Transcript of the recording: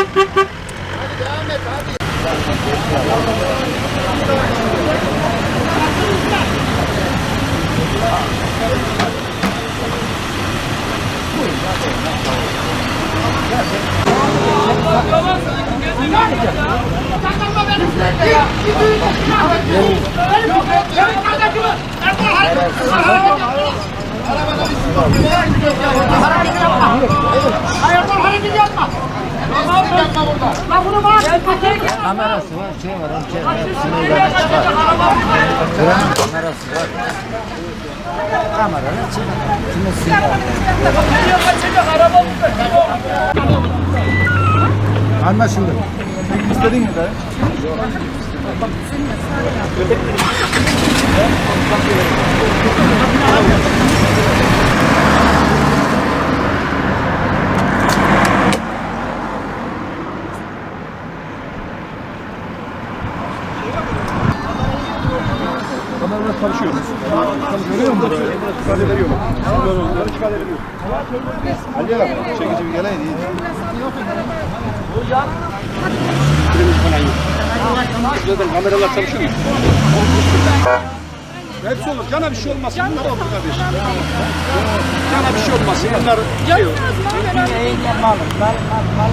Hadi devam et hadi. Arabada bir su var. Kamerası var, şey var, şey var. Hepsini böyle çıkar. Buranın kamerası var. Kamerayla çıkar. Şimdi silah. Anlaşıldı. İstediğin gibi. Kameralar çalışıyor. Görüyor musun? İfade veriyor. İfade veriyor. Ali abi, çekici bir geleydi. Zaten kameralar çalışıyor mu? Hepsi olur. Cana bir şey olmasın. Bunlar olur kardeşim. Cana bir şey olmasın. Bunlar şey olur. Mal, mal, mal, mal.